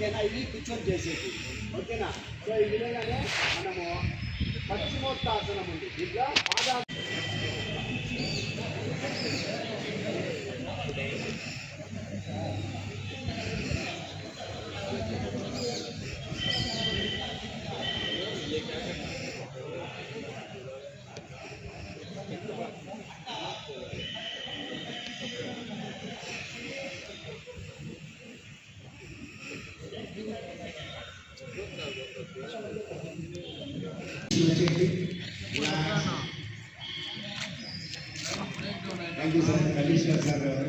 ఓకేనా ఇది కూర్చొని చేసేది. ఓకేనా? సో ఈ విధంగానే మనము పశ్చిమోత్తాసనం ఉంది. దీంట్లో పాదా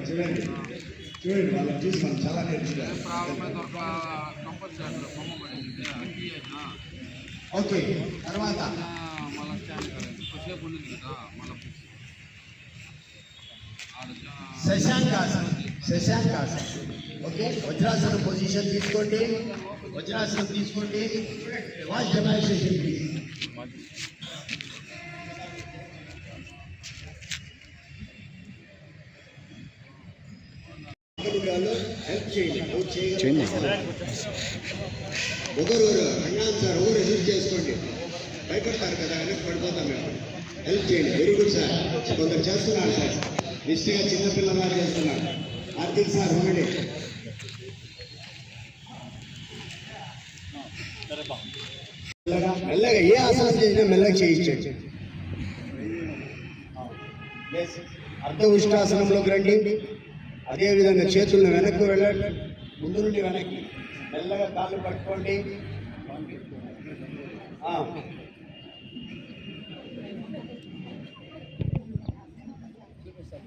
చూడండి చూడండి వాళ్ళని చూసి మనం చాలా నేర్చుకోవాలి ఓకే తర్వాత శశాంకాసనం శశాంకాసనం ఓకే వజ్రాసనం పొజిషన్ తీసుకోండి. వజ్రాసనం తీసుకోండి. వాచ్ డెమాన్స్ట్రేషన్ ప్లీజ్ హెల్ప్ చేయండి. హెల్ప్ చేయండి. ఒకరు రంగాన్ సార్ ఒకరు ఎదురు చేసుకోండి. భయపడతారు కదా వెనక్కి పడిపోతాం మేము. హెల్ప్ చేయండి. వెరీ గుడ్ సార్ కొందరు చేస్తున్నారు సార్ నిష్ఠగా చిన్నపిల్లలా చేస్తున్నారు. కార్తీక్ సార్ ఉండండి మెల్లగా మెల్లగా ఏ ఆసనం చేసినా మెల్లగా చేయించండి. అర్ధ ఉష్టాసనంలోకి రండి. అదేవిధంగా చేతులను వెనక్కి వెళ్ళండి. ముందు నుండి వెనక్కి. మెల్లగా కాళ్ళు పట్టుకోండి ఆ.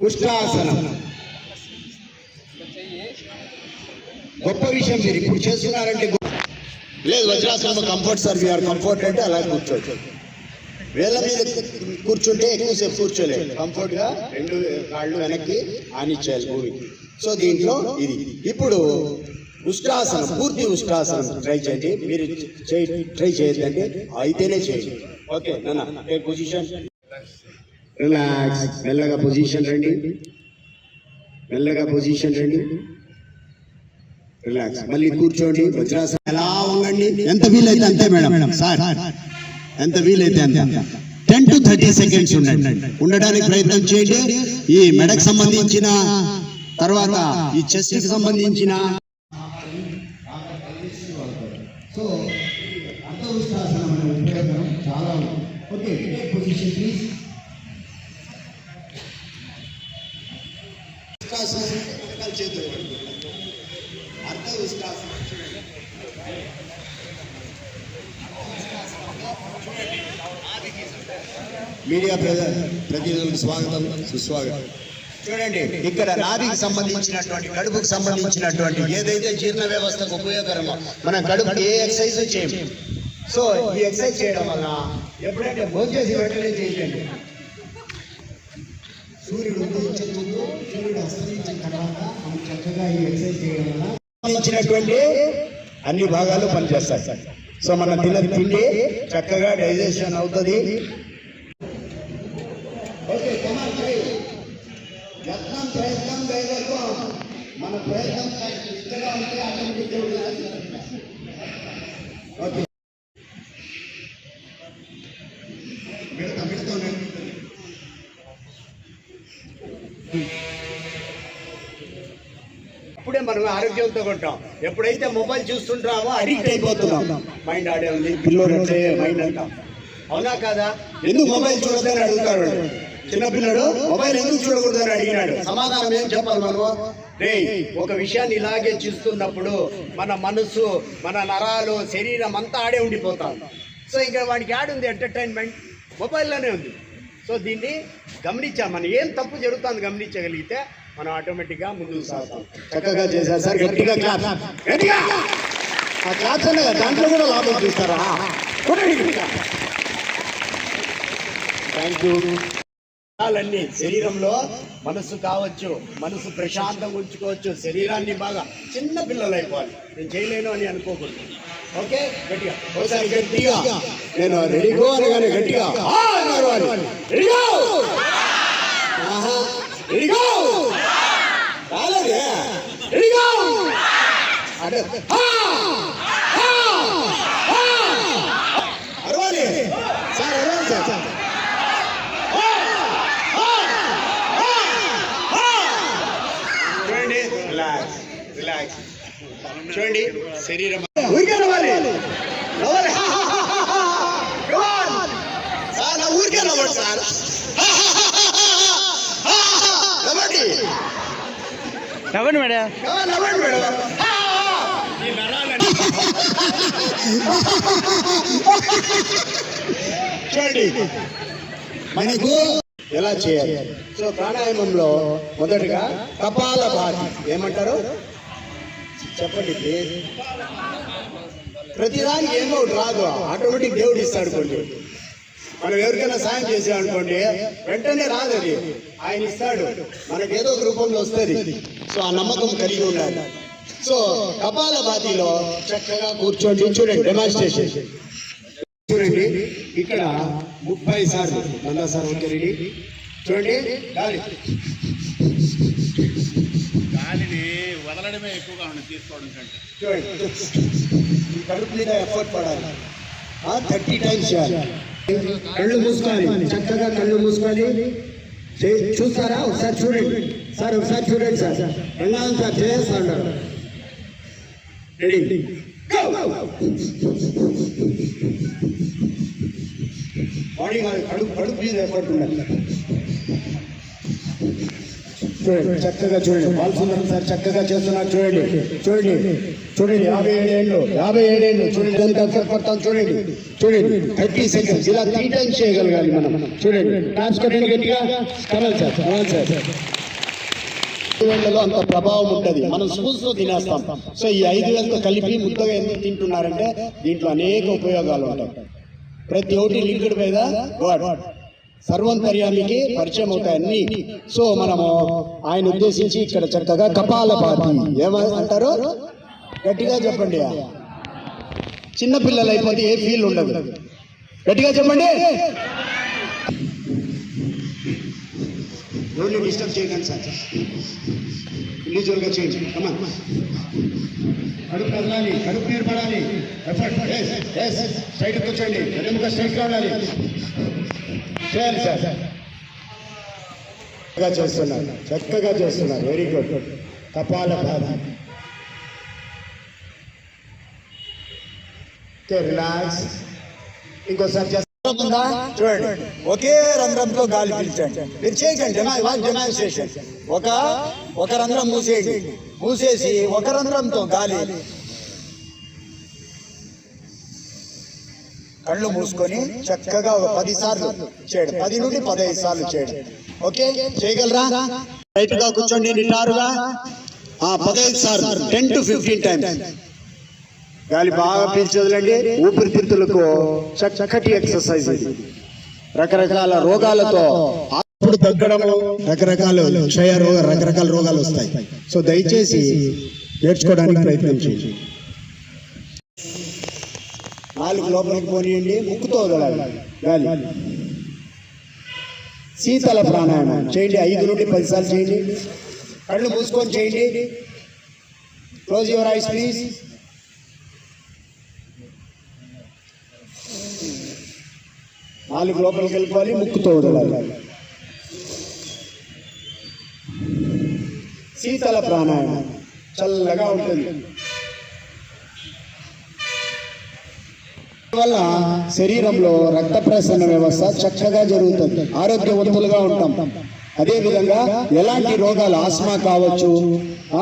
ఉష్టాసనం గొప్ప విషయం మీరు ఇప్పుడు చేస్తున్నారంటే లేదు వజ్రాసనం comfort sir we are comfort అంటే అలా కూర్చోవచ్చు వేళ్ళ మీద కూర్చుంటే ఎక్కువసేపు కూర్చోలేదు కంఫర్ట్గా రెండు కాళ్ళు వెనక్కి ఆనిచ్చేయాలి భూమికి సో దీంట్లో ఇది. ఇప్పుడు ఉష్ట్రాసనం పూర్తి ఉష్ట్రాసనం ట్రై చేయండి. మీరు ట్రై చేయొద్దండి. అయితేనే చేయండి. ఓకే నాన్న పొజిషన్ రిలాక్స్ మెల్లగా పొజిషన్ రండి. మెల్లగా పొజిషన్ రండి. రిలాక్స్ మళ్ళీ కూర్చోండి. వజ్రాసనం ఎలా ఎంత వీలైతే అంతే మేడం. సార్ ఎంత వీలైతే అంతే. టెన్ టు థర్టీ సెకండ్స్ ఉండండి. ఉండడానికి ప్రయత్నం చేయండి. ఈ మెడకు సంబంధించిన తర్వాత ఈ చెస్ట్కి సంబంధించిన సో అర్థవిశ్వాసం అనే ఉపయోగం చాలా ఉంది. ఓకే పొజిషన్ ప్లీజ్ చేతులు. అర్థ విశ్వాసం మీడియా ప్రతినిధులకు స్వాగతం సుస్వాగతం. చూడండి ఇక్కడ నాభికి సంబంధించినటువంటి కడుపుకు సంబంధించినటువంటి ఏదైతే జీర్ణ వ్యవస్థకు ఉపయోగకరమో మనం కడుపు ఏ ఎక్సర్సైజ్ చేయము సో ఈ ఎక్సర్సైజ్ చేయడం వల్ల ఎప్పుడైతే భోజేసి వెంటనే చేయండి. సూర్యుడు ఉదయించే ముందు సూర్యుడు అస్తమించిన తర్వాత మనం చక్కగా ఈ ఎక్సర్సైజ్ చేయడం వల్ల సంబంధించినటువంటి అన్ని భాగాలు పనిచేస్తాయి. సో మన తిన తిండి చక్కగా డైజెషన్ అవుతుంది ఓకే కుమార్ గారు, యత్నం ప్రయత్నం వేయలేదు మన ప్రయత్నం ఇంతగా ఉంటే ఆటోమేటిక్గా ఓకే. మిడత మిడత అప్పుడే మనం ఆరోగ్యంతో ఉంటాం. ఎప్పుడైతే మొబైల్ చూస్తుంటామో అడిక్ట్ అయిపోతున్నాం. మైండ్ ఆడే ఉంది పిల్లోడు మైండ్ అంటాం అవునా కాదా? ఎందుకు మొబైల్ చూడదని అడుగుతాడు చిన్నపిల్లడు మొబైల్ ఎందుకు చూడకూడదని అడిగినాడు. సమాధానం ఏం చెప్పాలి మనము? రే ఒక విషయాన్ని ఇలాగే చూస్తున్నప్పుడు మన మనసు మన నరాలు శరీరం అంతా ఆడే ఉండిపోతాం. సో ఇంకా వాడికి ఆడుంది ఎంటర్టైన్మెంట్. మొబైల్లోనే ఉంది. సో దీన్ని గమనించాం మనం ఏం తప్పు జరుగుతుంది గమనించగలిగితే మనం ఆటోమేటిక్గా ముందుకు సాగుతాం. చక్కగా చేశారు సార్. గట్టిగా క్లాప్. గట్టిగా! ఆ క్లాప్స్ అనే దాంట్లో కూడా లాభం చూస్తారా? థ్యాంక్ యూ అన్ని శరీరంలో మనసు కావచ్చు మనసు ప్రశాంతంగా ఉంచుకోవచ్చు శరీరాన్ని బాగా చిన్న పిల్లలు అయిపోవాలి. నేను చేయలేను అని అనుకోకూడదు. ఓకే? గట్టిగా. ఒకసారి గట్టిగా. నేను రెడీగో అనగానే గట్టిగా. "ఆ" రాలేదే రెడీగో చూడండి శరీరం ఊరికే నవ్వాలి నవ్వాలి. సార్ నా ఊరికే నవ్వండి సార్ హా, హా, హా, హా, హా, హా. నవ్వండి నవ్వండి మేడం నవ్వండి మేడం హా, హా. ఈ నరాలని చూడండి మనకు ఎలా చేయాలి సో ప్రాణాయామంలో మొదటగా కపాల భాతి ఏమంటారు చెప్పండి ప్లీజ్ ప్రతిదానికి ఏమో ఒకటి రాదు. ఆటోమేటిక్ దేవుడు ఇస్తాడు కొన్ని. మనం ఎవరికైనా సాయం చేసామనుకోండి వెంటనే రాదు అది. ఆయన ఇస్తాడు. మనకి ఏదో ఒక రూపంలో వస్తుంది. సో ఆ నమ్మకం కలిగి ఉండాలి. సో కపాల భాతిలో చక్కగా కూర్చోండి. చూడండి డెమాన్స్ట్రేషన్ చూడండి ఇక్కడ ముప్పై సార్లు. నందా సార్ ఓకే చూడండి వదలడమే ఎక్కువగా ఉంది తీసుకోవడం కంటే చూడండి ఈ కడుపు మీద ఎఫర్ట్ పడాలి థర్టీ టైమ్స్ చేయాలి కళ్ళు మూసుకోవాలి చక్కగా కళ్ళు మూసుకొని చే- చూస్తారా ఒకసారి చూడండి సార్ ఒకసారి చూడండి సార్ రంగాన్ సార్ చేస్తా ఉన్నారు రెడీ బాడీ కాదు కడుపు కడుపు మీద ఎఫర్ట్ ఉండాలి చూడండి చక్కగా చూడండి. బాలసుందరం సార్ చక్కగా చేస్తున్నారు. చూడండి చూడండి. చూడండి యాభై ఏడేళ్ళు యాభై ఏడేళ్ళు చూడండి ఎంత ఎఫర్ట్ పడతాం చూడండి. చూడండి థర్టీ సెకండ్స్. ఇలా త్రీ టైమ్స్ చేయగలగాలి మనం. చూడండి. క్లాస్ కొట్టండి గట్టిగా? కరాలి సార్ సార్. అంత ప్రభావం ఉంటుంది. మనం స్పూన్స్తో తినేస్తాం. సో ఈ ఐదు వేలతో కలిపి ముద్దగా ఎందుకు తింటున్నారంటే దీంట్లో అనేక ఉపయోగాలు ఉంటాయి. ప్రతి ఒక్కటి లింక్డ్ మీద గాడ్ సర్వంతర్యానికి పరిచయం అవుతాయి అన్ని సో మనము ఆయన ఉద్దేశించి ఇక్కడ చక్కగా కపాల పాతి ఏమంటారు గట్టిగా చెప్పండి. చిన్న పిల్లలు అయిపోతే ఏ ఫీల్ ఉండదు. గట్టిగా చెప్పండి. రోడ్లు డిస్టర్బ్ చేయకండి సార్. ఇండివిజువల్గా చేయండి. కమన్ కడుపు కదలాలి కడుపు ఏర్పడాలి ఎఫర్ట్ స్ట్రైట్ కూర్చోండి వెనుక స్ట్రైట్ రావాలి చేయాలి సార్ చక్కగా చేస్తున్నారు. చక్కగా చేస్తున్నారు. వెరీ గుడ్ కపాల బాధ రిలాక్స్ ఇంకోసారి చేస్తుందా చూడండి. ఒకే రంధ్రంతో గాలి పీల్చండి. మీరు చేయకండి డెమాన్స్ట్రేషన్ ఒక ఒక రంధ్రం మూసేయండి. మూసేసి ఒక రంధ్రంతో గాలి కళ్ళు మూసుకొని చక్కగా ఒక పది సార్లు చేయడం పది నుండి పదహైదు సార్లు చేయడం ఓకే? చేయగలరా? రైట్గా కూర్చోండి నిటారుగా. ఆ పదహైదు సార్లు. టెన్ టు ఫిఫ్టీన్ టైమ్స్ గాలి బాగా పీల్చి వదలండి ఊపిరితిత్తులకు చక్కటి ఎక్సర్సైజ్ ఇది. రకరకాల రోగాలతో అప్పుడు తగ్గడము రకరకాల క్షయ రోగ రకరకాల రోగాలు వస్తాయి. సో దయచేసి నేర్చుకోవడానికి ప్రయత్నం చేయండి. నాలుగు లోపలికి పోనీయండి ముక్కుతో వదలాలి. గాలి. శీతల ప్రాణాయామం. చేయండి ఐదు నుండి పదిసార్లు చేయండి. కళ్ళు మూసుకొని చేయండి. క్లోజ్ యువర్ ఐస్ ప్లీజ్ నాలుగు లోపలికి వెళ్ళిపోవాలి ముక్కుతో వదలాలి. శీతల ప్రాణాయామం. చల్లగా ఉంటుంది. వల్ల శరీరంలో రక్త ప్రసరణ వ్యవస్థ చక్కగా జరుగుతుంది. ఆరోగ్యవంతులుగా ఉంటాం. అదే విధంగా ఎలాంటి రోగాలు ఆస్మా కావచ్చు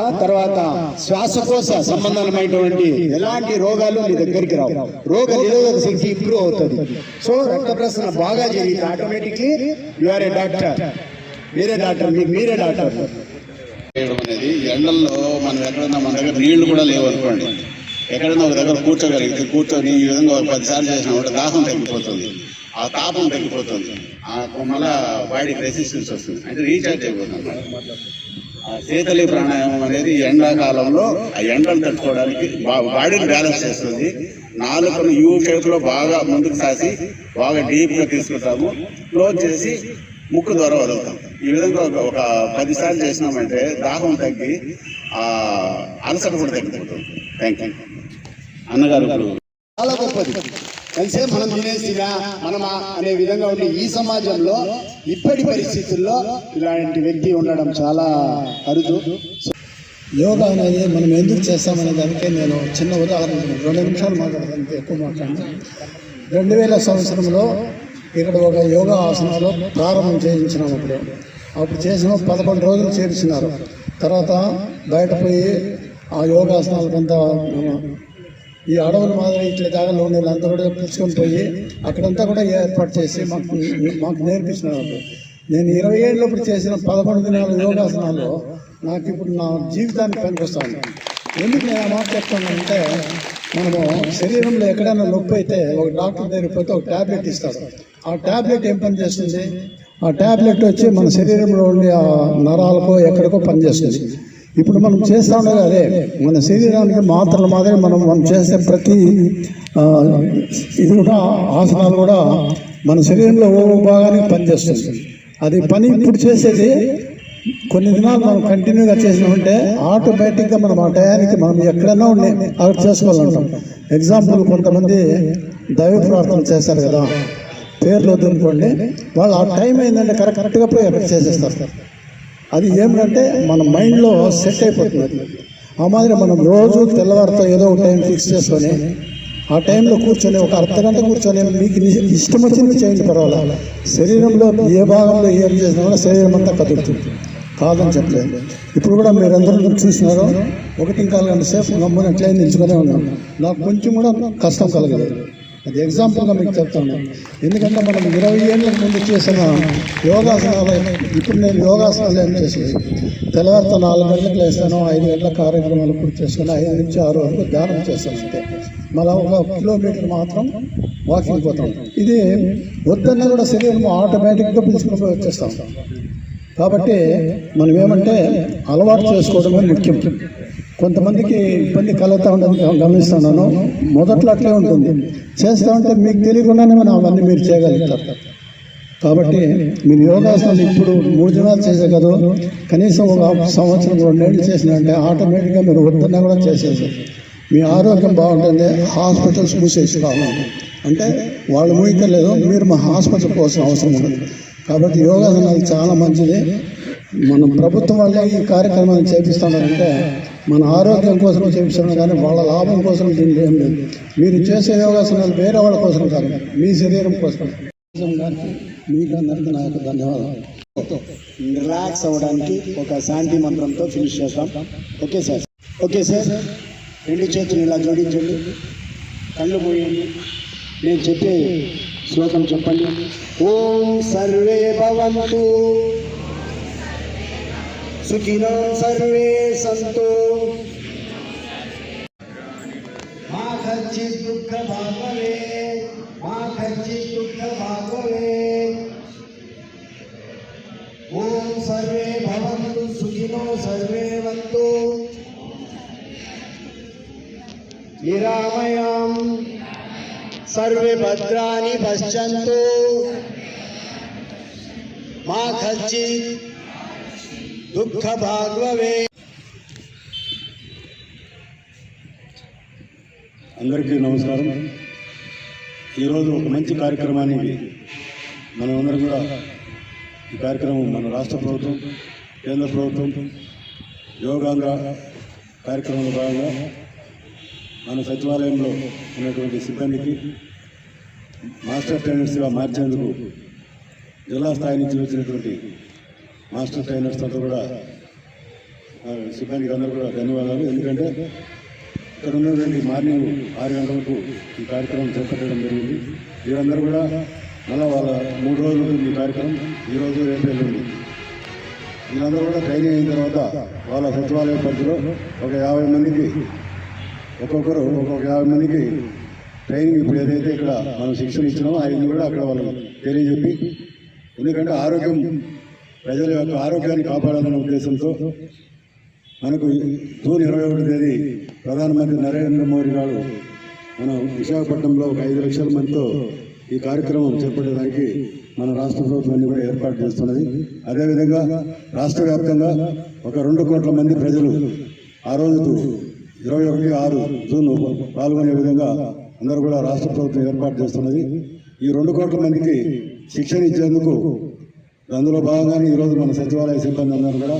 ఆ తర్వాత శ్వాసకోశ సంబంధమైనటువంటి ఎలాంటి రోగాలు మీ దగ్గరికి రావు. రోగ నిరోధక శక్తి ఇంప్రూవ్ అవుతుంది. సో రక్త ప్రసరణ బాగా జరిగింది automatically you are a doctor మీరే డాక్టర్ మీకు మీరే డాక్టర్. అనేది ఎండల్లో మనం ఎక్కడన్నా మన దగ్గర నీళ్ళు కూడా లేవు అనుకోండి ఎక్కడన్నా ఒక దగ్గర కూర్చోగలిగితే కూర్చొని ఈ విధంగా ఒక పదిసార్లు చేసినప్పుడు దాహం తగ్గిపోతుంది. ఆ తాపం తగ్గిపోతుంది. ఆ మళ్ళా బాడీకి రెసిస్టెన్స్ వస్తుంది. అంటే రీఛార్జ్ అయిపోతుంది. ఆ శీతలి ప్రాణాయామం అనేది ఎండాకాలంలో ఆ ఎండలు తట్టుకోవడానికి బాడీని బ్యాలెన్స్ చేస్తుంది. నాలుకను యూ షేప్లో బాగా ముందుకు సాసి బాగా డీప్గా తీసుకుంటాము. క్లోజ్ చేసి ముక్కు ద్వారా వదులుతాం. ఈ విధంగా ఒక- ఒక చేసినామంటే దాహం తగ్గి అలసట కూడా తగ్గిపోతుంది. థ్యాంక్ యూ అన్నగారు చాలా గొప్పది. కలిసే మనం తినేసినా మనమా అనే విధంగా ఉండే ఈ సమాజంలో ఇప్పటి పరిస్థితుల్లో ఇలాంటి వ్యక్తి ఉండడం చాలా అరుదు. యోగా అనేది మనం ఎందుకు చేస్తామనే దానికే నేను చిన్న ఉదాహరణ చెప్తాను. రెండు నిమిషాలు మాట్లాడదానికి ఎక్కువ మాట్లాడను. రెండు వేల సంవత్సరంలో ఇక్కడ ఒక యోగా ఆసనాలు ప్రారంభం చేయించినాం అప్పుడు అప్పుడు చేసిన పదకొండు రోజులు చేర్చినారు. తర్వాత బయట పోయి ఆ యోగాసనాలకంతా ఈ అడవుల మాదిరి ఇట్లా జాగాలో ఉండే వాళ్ళంతా కూడా పిలుచుకొని పోయి అక్కడంతా కూడా ఏర్పాటు చేసి మాకు మాకు నేర్పించిన వాళ్ళు. నేను ఇరవై ఏళ్ళప్పుడు చేసిన పదకొండు దినాల యోగాసనాలు నాకు ఇప్పుడు నా జీవితానికి పనికొస్తాను ఎందుకు నేను ఆ మాట చెప్తానంటే మనము శరీరంలో ఎక్కడైనా నొప్పి అయితే ఒక డాక్టర్ దగ్గరికి పోతే ఒక ట్యాబ్లెట్ ఇస్తాడు. ఆ ట్యాబ్లెట్ ఏం పని చేస్తుంది? ఆ ట్యాబ్లెట్ వచ్చి మన శరీరంలో ఉండే ఆ నరాలకో ఎక్కడికో పనిచేస్తుంది ఇప్పుడు మనం చేస్తా ఉండేది అదే మన శరీరానికి మాత్రలు మాదిరి మనం మనం చేసే ప్రతి ఇది కూడా ఆసనాలు కూడా మన శరీరంలో ఓ భాగానికి పనిచేస్తుంది. అది పని ఇప్పుడు చేసేది కొన్ని దినాలు మనం కంటిన్యూగా చేసినామంటే ఆటోమేటిక్గా మనం ఆ టయానికి మనం ఎక్కడైనా ఉండే అక్కడ చేసుకోవాలంటాం. ఎగ్జాంపుల్ కొంతమంది దైవ ప్రార్థన చేస్తారు కదా పేర్లు వద్దనుకోండి వాళ్ళు ఆ టైం అయిందంటే కరెక్ట్ కరెక్ట్గా పోయి అక్కడ చేసేస్తారు. అది ఏమిటంటే మన మైండ్లో సెట్ అయిపోతుంది ఆ మాదిరి మనం రోజు తెల్లవారితో ఏదో ఒక టైం ఫిక్స్ చేసుకొని ఆ టైంలో కూర్చొని ఒక అర్ధ గంట కూర్చొని మీకు ఇష్టం వచ్చింది చేయండి పర్వాలేదు శరీరంలో ఏ భాగంలో ఏం చేసినా కూడా శరీరం అంతా కదులుతుంది. కాదని చెప్పలేదు ఇప్పుడు కూడా మీరందరూ చూసినారు ఒకటి కాలు గంట సేపు గమ్మున అట్లే నిల్చుకునే ఉన్నాం. నాకు కొంచెం కూడా కష్టం కలగలేదు. అది ఎగ్జాంపుల్గా మీకు చెప్తాను. ఎందుకంటే మనం ఇరవై ఏళ్ళ ముందు చేసిన యోగాసనాలు ఇప్పుడు నేను యోగాసనాలు ఏం చేసేది తెల్లవారితో నాలుగు గంటలకు లేస్తాను ఐదు గంటల కార్యక్రమాలు పూర్తి చేసుకుని ఐదు నుంచి ఆరు వరకు ధ్యానం చేస్తాను అంతే. మళ్ళీ ఒక కిలోమీటర్ మాత్రం వాకింగ్ పోతాం. ఇది వద్దన్నా కూడా శరీరం ఆటోమేటిక్గా పిలుచుకుని వచ్చేస్తాం. కాబట్టి మనం ఏమంటే అలవాటు చేసుకోవడమే ముఖ్యం. కొంతమందికి ఇబ్బంది కలుగుతూ ఉండదు గమనిస్తున్నాను. మొదట్లో అట్లే ఉంటుంది. చేస్తూ ఉంటే మీకు తెలియకుండానే మనం అవన్నీ మీరు చేయగలుగుతారు. కాబట్టి మీరు యోగాసనం ఇప్పుడు మూడు దినాలు చేసే కదా కనీసం ఒక సంవత్సరం రెండేళ్ళు చేసినంటే ఆటోమేటిక్గా మీరు వద్దన్నా కూడా చేసేసారు. మీ ఆరోగ్యం బాగుంటుంది హాస్పిటల్స్ మూసేసి కావాలి అంటే వాళ్ళు మూయకలేదు మీరు మా హాస్పిటల్ కోసం అవసరం ఉండదు. కాబట్టి యోగాసనాలు చాలా మంచిది. మనం ప్రభుత్వం వల్లే ఈ కార్యక్రమాన్ని చేపిస్తున్నారంటే మన ఆరోగ్యం కోసం చేయించడం కానీ వాళ్ళ లాభం కోసం దీన్ని ఏం లేదు. మీరు చేసే యోగాసనాలు వేరే వాళ్ళ కోసం కాదు మీ శరీరం కోసం మీకు అందరికీ నా యొక్క ధన్యవాదాలు రిలాక్స్ అవ్వడానికి ఒక శాంతి మంత్రంతో ఫినిష్ చేస్తాం. ఓకే సార్ ఓకే సార్ రెండు చేతులు ఇలా జోడించండి. కళ్ళు పోయండి నేను చెప్పే శ్లోకం చెప్పండి. ఓం సర్వే భవంతు. సుఖినో సర్వే సంతు మా ఖర్చి దుఃఖ భాగవే మా ఖర్చి దుఃఖ భాగవే ఓం సర్వే భవంతు సుఖినో సర్వే వంతు నిరామయాం సర్వే భద్రాని పశ్యంతు మా ఖర్చి దుఃఖ భాగవే అందరికీ నమస్కారం. ఈరోజు ఒక మంచి కార్యక్రమాన్ని మనమందరం కూడా ఈ కార్యక్రమం మన రాష్ట్ర ప్రభుత్వం కేంద్ర ప్రభుత్వం యోగాంగ కార్యక్రమంలో భాగంగా మన సచివాలయంలో ఉన్నటువంటి సిబ్బందికి మాస్టర్ ట్రైనర్స్గా మార్చేందుకు జిల్లా స్థాయి నుంచి వచ్చినటువంటి మాస్టర్ ట్రైనర్స్ అంతా కూడా సిబ్బందికి అందరూ కూడా ధన్యవాదాలు. ఎందుకంటే ఇక్కడ ఉన్నటువంటి మార్నింగ్ ఆరు గంటలకు ఈ కార్యక్రమం చేపట్టడం జరిగింది. వీరందరూ కూడా మళ్ళీ వాళ్ళ మూడు రోజులు ఉంటుంది ఈ కార్యక్రమం ఈ రోజు రేపు వెళ్ళింది వీళ్ళందరూ కూడా ట్రైనింగ్ అయిన తర్వాత వాళ్ళ సచివాలయ పరిధిలో ఒక యాభై మందికి ఒక్కొక్కరు ఒక్కొక్క యాభై మందికి ట్రైనింగ్ ఇప్పుడు ఏదైతే ఇక్కడ మనం శిక్షణ ఇచ్చినామో అవన్నీ కూడా అక్కడ వాళ్ళకి తెలియజెప్పి ఎందుకంటే ఆరోగ్యం ప్రజల యొక్క ఆరోగ్యాన్ని కాపాడాలనే ఉద్దేశంతో మనకు జూన్ ఇరవై ఒకటి తేదీ ప్రధానమంత్రి నరేంద్ర మోడీ గారు మన విశాఖపట్నంలో ఒక ఐదు లక్షల మందితో ఈ కార్యక్రమం చేపట్టడానికి మన రాష్ట్ర ప్రభుత్వాన్ని కూడా ఏర్పాటు చేస్తున్నది. అదేవిధంగా రాష్ట్ర వ్యాప్తంగా ఒక రెండు కోట్ల మంది ప్రజలు ఆ రోజు ఇరవై ఒకటి ఆరు జూన్ పాల్గొనే విధంగా అందరూ కూడా రాష్ట్ర ప్రభుత్వం ఏర్పాటు చేస్తున్నది. ఈ రెండు కోట్ల మందికి శిక్షణ ఇచ్చేందుకు అందులో భాగంగానే ఈరోజు మన సచివాలయ సిబ్బంది అందరూ కూడా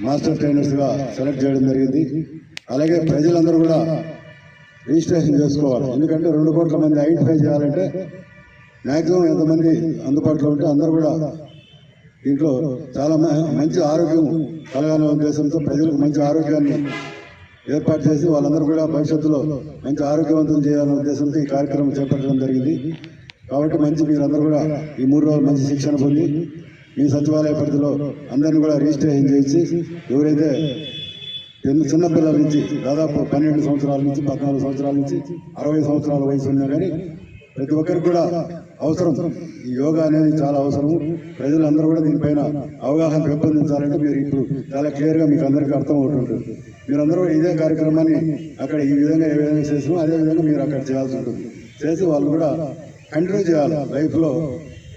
మాస్టర్ ట్రైనర్స్గా సెలెక్ట్ చేయడం జరిగింది. అలాగే ప్రజలందరూ కూడా రిజిస్ట్రేషన్ చేసుకోవాలి. ఎందుకంటే రెండు కోట్ల మంది ఐడెంటిఫై చేయాలంటే మ్యాక్సిమం ఎంతమంది అందుబాటులో ఉంటే అందరూ కూడా దీంట్లో చాలా మ- మంచి ఆరోగ్యం కలగాలనే ఉద్దేశంతో ప్రజలకు మంచి ఆరోగ్యాన్ని ఏర్పాటు చేసి వాళ్ళందరూ కూడా భవిష్యత్తులో మంచి ఆరోగ్యవంతం చేయాలనే ఉద్దేశంతో ఈ కార్యక్రమం చేపట్టడం జరిగింది. కాబట్టి మంచి మీరందరూ కూడా ఈ మూడు రోజులు మంచి శిక్షణ పొంది మీ సచివాలయ పరిధిలో అందరినీ కూడా రిజిస్ట్రేషన్ చేసి ఎవరైతే చిన్న చిన్న పిల్లల నుంచి దాదాపు పన్నెండు సంవత్సరాల నుంచి పద్నాలుగు సంవత్సరాల నుంచి అరవై సంవత్సరాల వయసు ఉన్నా కానీ ప్రతి ఒక్కరికి కూడా అవసరం. ఈ యోగా అనేది చాలా అవసరం ప్రజలందరూ కూడా దీనిపైన అవగాహన పెంపొందించాలంటే మీరు ఇప్పుడు చాలా క్లియర్గా మీకు అందరికీ అర్థం అవుతుంటుంది మీరందరూ ఇదే కార్యక్రమాన్ని అక్కడ ఈ విధంగా ఏ విధంగా చేసినా అదే విధంగా మీరు అక్కడ చేయాల్సి ఉంటుంది. చేసి వాళ్ళు కూడా కంటిన్యూ చేయాలి. లైఫ్లో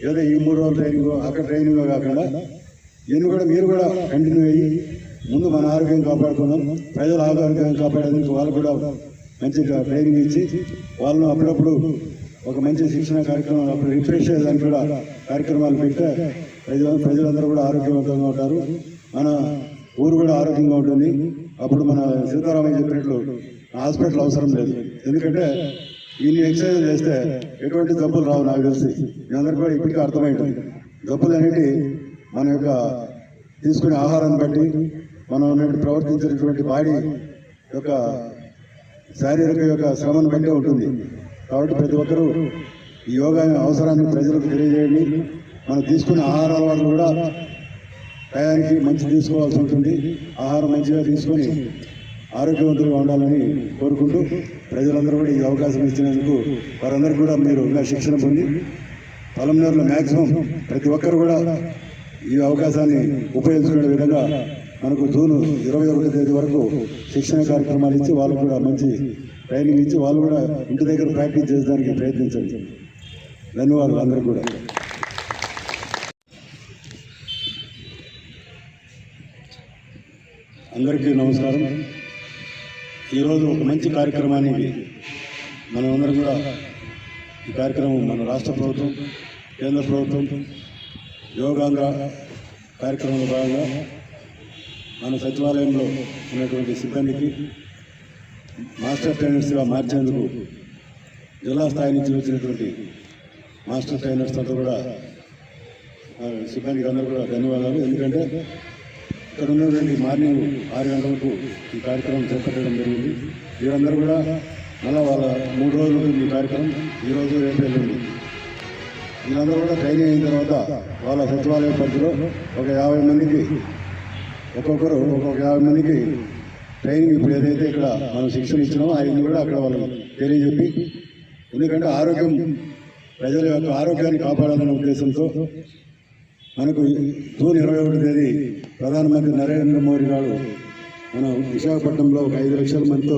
ఏదో ఈ మూడు రోజులు ట్రైనింగ్ అక్కడ ట్రైనింగ్ కాకుండా దీన్ని కూడా మీరు కూడా కంటిన్యూ అయ్యి ముందు మన ఆరోగ్యం కాపాడుకుందాం. ప్రజల ఆరోగ్యం కాపాడేందుకు వాళ్ళు కూడా మంచిగా ట్రైనింగ్ ఇచ్చి వాళ్ళను అప్పుడప్పుడు ఒక మంచి శిక్షణ కార్యక్రమం అప్పుడు రిఫ్రెష్ చేయడానికి కూడా కార్యక్రమాలు పెడితే ప్రజలు ప్రజలందరూ కూడా ఆరోగ్యవంతంగా ఉంటారు. మన ఊరు కూడా ఆరోగ్యంగా ఉంటుంది. అప్పుడు మన సీతారామయ్య చెప్పినట్లు హాస్పిటల్ అవసరం లేదు. ఎందుకంటే దీన్ని ఎక్సర్సైజ్ చేస్తే ఎటువంటి జబ్బులు రావు నాకు తెలిసి. మీ అందరికీ కూడా ఇప్పటికీ అర్థమైంది. జబ్బులు అనేవి మన యొక్క తీసుకునే ఆహారాన్ని బట్టి మనం ప్రవర్తించినటువంటి బాడీ యొక్క శారీరక యొక్క శ్రమను బట్టే ఉంటుంది. కాబట్టి ప్రతి ఒక్కరూ ఈ యోగా అవసరాన్ని ప్రజలకు తెలియజేయండి. మనం తీసుకునే ఆహార అలవాట్లు కూడా టయానికి మంచి తీసుకోవాల్సి ఉంటుంది. ఆహారం మంచిగా తీసుకొని ఆరోగ్యవంతులుగా ఉండాలని కోరుకుంటూ ప్రజలందరూ కూడా ఈ అవకాశం ఇచ్చినందుకు వారందరూ కూడా మీరు ఇంకా శిక్షణ పొంది పొలంనేరులో మ్యాక్సిమం ప్రతి ఒక్కరు కూడా ఈ అవకాశాన్ని ఉపయోగించుకునే విధంగా మనకు జూన్ ఇరవై ఒకటి తేదీ వరకు శిక్షణ కార్యక్రమాలు ఇచ్చి వాళ్ళు కూడా మంచి ట్రైనింగ్ ఇచ్చి వాళ్ళు కూడా ఇంటి దగ్గర ప్రాక్టీస్ చేసేదానికి ప్రయత్నించండి. ధన్యవాదాలు అందరూ కూడా. అందరికీ నమస్కారం. ఈరోజు ఒక మంచి కార్యక్రమానికి మనం అందరం కూడా ఈ కార్యక్రమం మన రాష్ట్ర ప్రభుత్వం కేంద్ర ప్రభుత్వం యోగాంగ కార్యక్రమంలో భాగంగా మన సచివాలయంలో ఉన్నటువంటి సిబ్బందికి మాస్టర్ ట్రైనర్స్గా మార్చేందుకు జిల్లా స్థాయి నుంచి వచ్చినటువంటి మాస్టర్ ట్రైనర్స్ అంతా కూడా సిబ్బందికి అందరూ కూడా ధన్యవాదాలు. ఎందుకంటే ఇక్కడ ఉన్నటువంటి మార్నింగ్ ఆరు గంటలకు ఈ కార్యక్రమం చేపట్టడం జరిగింది. వీరందరూ కూడా మళ్ళా వాళ్ళ మూడు రోజులు ఈ కార్యక్రమం ఈ రోజు రేపు వెళ్ళింది వీళ్ళందరూ కూడా ట్రైనింగ్ అయిన తర్వాత వాళ్ళ సచివాలయ పరిధిలో ఒక యాభై మందికి ఒక్కొక్కరు ఒక్కొక్క యాభై మందికి ట్రైనింగ్ ఇప్పుడు ఏదైతే ఇక్కడ మనం శిక్షణ ఇచ్చినామో అవన్నీ కూడా అక్కడ వాళ్ళకి తెలియజెప్పి ఎందుకంటే ఆరోగ్యం ప్రజల యొక్క ఆరోగ్యాన్ని కాపాడాలనే ఉద్దేశంతో మనకు జూన్ ఇరవై ఒకటి తేదీ ప్రధానమంత్రి నరేంద్ర మోడీ గారు మన విశాఖపట్నంలో ఒక ఐదు లక్షల మందితో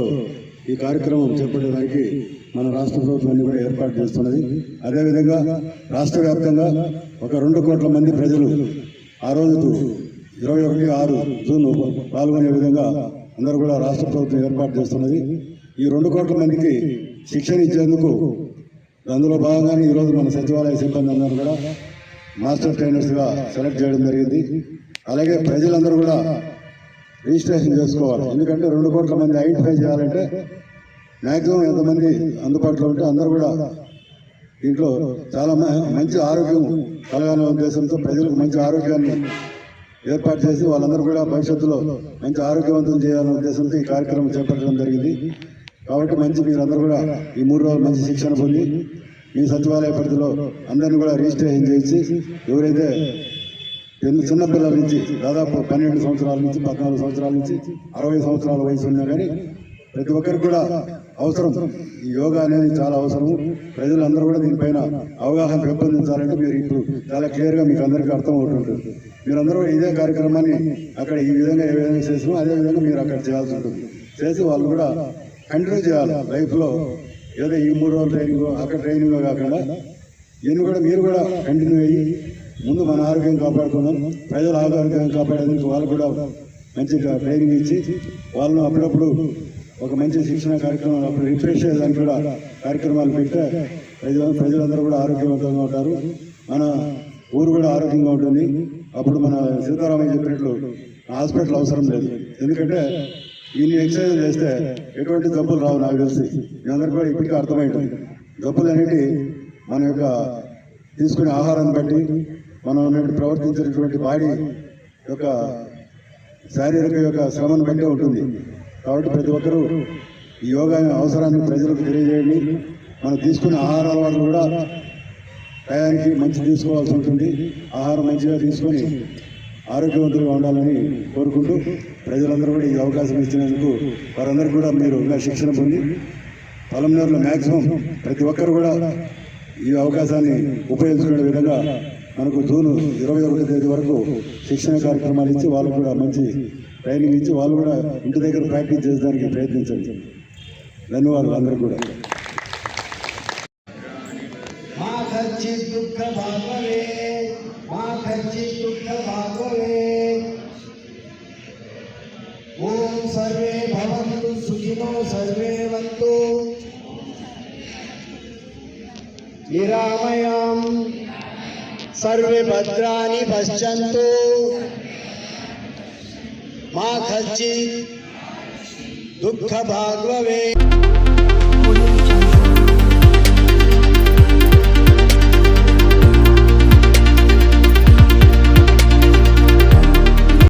ఈ కార్యక్రమం చేపట్టడానికి మన రాష్ట్ర ప్రభుత్వాన్ని కూడా ఏర్పాటు చేస్తున్నది. అదేవిధంగా రాష్ట్ర వ్యాప్తంగా ఒక రెండు కోట్ల మంది ప్రజలు ఆ రోజు ఇరవై ఒకటి ఆరు జూన్ పాల్గొనే విధంగా అందరూ కూడా రాష్ట్ర ప్రభుత్వం ఏర్పాటు చేస్తున్నది. ఈ రెండు కోట్ల మందికి శిక్షణ ఇచ్చేందుకు అందులో భాగంగానే ఈరోజు మన సచివాలయ సిబ్బంది అందరూ కూడా మాస్టర్ ట్రైనర్స్గా సెలెక్ట్ చేయడం జరిగింది. అలాగే ప్రజలందరూ కూడా రిజిస్ట్రేషన్ చేసుకోవాలి. ఎందుకంటే రెండు కోట్ల మంది ఐడెంటిఫై చేయాలంటే మ్యాక్సిమం ఎంతమంది అందుబాటులో ఉంటే అందరూ కూడా దీంట్లో చాలా మ- మంచి ఆరోగ్యం కలగాలనే ఉద్దేశంతో ప్రజలకు మంచి ఆరోగ్యాన్ని ఏర్పాటు చేసి వాళ్ళందరూ కూడా భవిష్యత్తులో మంచి ఆరోగ్యవంతం చేయాలనే ఉద్దేశంతో ఈ కార్యక్రమం చేపట్టడం జరిగింది. కాబట్టి మంచి మీరందరూ కూడా ఈ మూడు రోజులు మంచి శిక్షణ పొంది మీ సచివాలయ పరిధిలో అందరినీ కూడా రిజిస్ట్రేషన్ చేసి ఎవరైతే చిన్న చిన్న పిల్లల నుంచి దాదాపు పన్నెండు సంవత్సరాల నుంచి పద్నాలుగు సంవత్సరాల నుంచి అరవై సంవత్సరాల వయసు ఉన్నా కానీ ప్రతి ఒక్కరికి కూడా అవసరం. ఈ యోగా అనేది చాలా అవసరం ప్రజలందరూ కూడా దీనిపైన అవగాహన పెంపొందించాలంటే మీరు ఇప్పుడు చాలా క్లియర్గా మీకు అందరికీ అర్థం అవుతుంటుంది మీరందరూ కూడా ఇదే కార్యక్రమాన్ని అక్కడ ఈ విధంగా ఏ విధంగా చేసినా అదే విధంగా మీరు అక్కడ చేయాల్సి ఉంటుంది. చేసి వాళ్ళు కూడా కంటిన్యూ చేయాలి. లైఫ్లో ఏదో ఈ మూడు రోజులు ట్రైనింగ్ అక్కడ ట్రైనింగ్ కాకుండా దీన్ని కూడా మీరు కూడా కంటిన్యూ అయ్యి ముందు మన ఆరోగ్యం కాపాడుకున్నాం ప్రజల ఆరోగ్యం కాపాడేందుకు వాళ్ళు కూడా మంచిగా ట్రైనింగ్ ఇచ్చి వాళ్ళను అప్పుడప్పుడు ఒక మంచి శిక్షణ కార్యక్రమాలు అప్పుడు రిఫ్రెష్ చేయడానికి కూడా కార్యక్రమాలు పెడితే ప్రజలు ప్రజలందరూ కూడా ఆరోగ్యవంతంగా ఉంటారు. మన ఊరు కూడా ఆరోగ్యంగా ఉంటుంది. అప్పుడు మన సీతారామయ్య చెప్పినట్లు హాస్పిటల్ అవసరం లేదు. ఎందుకంటే ఇన్ని ఎక్సర్సైజ్ చేస్తే ఎటువంటి జబ్బులు రావు నాకు తెలిసి. మీ అందరికీ కూడా ఇప్పటికీ అర్థమవుతుంది జబ్బులు అనేవి మన యొక్క తీసుకునే ఆహారాన్ని బట్టి మనం ప్రవర్తించినటువంటి బాడీ యొక్క శారీరక యొక్క శ్రమను బట్టి ఉంటుంది. కాబట్టి ప్రతి ఒక్కరూ ఈ యోగా అవసరాన్ని ప్రజలకు తెలియజేయండి. మనం తీసుకునే ఆహారాల వల్ల కూడా టయానికి మంచి తీసుకోవాల్సి ఉంటుంది. ఆహారం మంచిగా తీసుకొని ఆరోగ్యవంతులుగా ఉండాలని కోరుకుంటూ ప్రజలందరూ కూడా ఈ అవకాశం ఇచ్చినందుకు వారందరూ కూడా మీరు ఇంకా శిక్షణ పొంది పొలంనేరులో మ్యాక్సిమం ప్రతి ఒక్కరు కూడా ఈ అవకాశాన్ని ఉపయోగించుకునే విధంగా మనకు జూన్ ఇరవై ఒకటో తేదీ వరకు శిక్షణ కార్యక్రమాలు ఇచ్చి వాళ్ళు కూడా మంచి ట్రైనింగ్ ఇచ్చి వాళ్ళు కూడా ఇంటి దగ్గర ప్రాక్టీస్ చేసడానికి ప్రయత్నించండి. ధన్యవాదాలు అందరూ కూడా. దుఃఖ భాగవే మా ఖర్చి దుఃఖ భాగవే ఓం సర్వే భవంతు సుఖినో సర్వే వంతు నిరామయం సర్వే భద్రాని పశ్యంతు మా ఖర్చి దుఃఖ భాగవే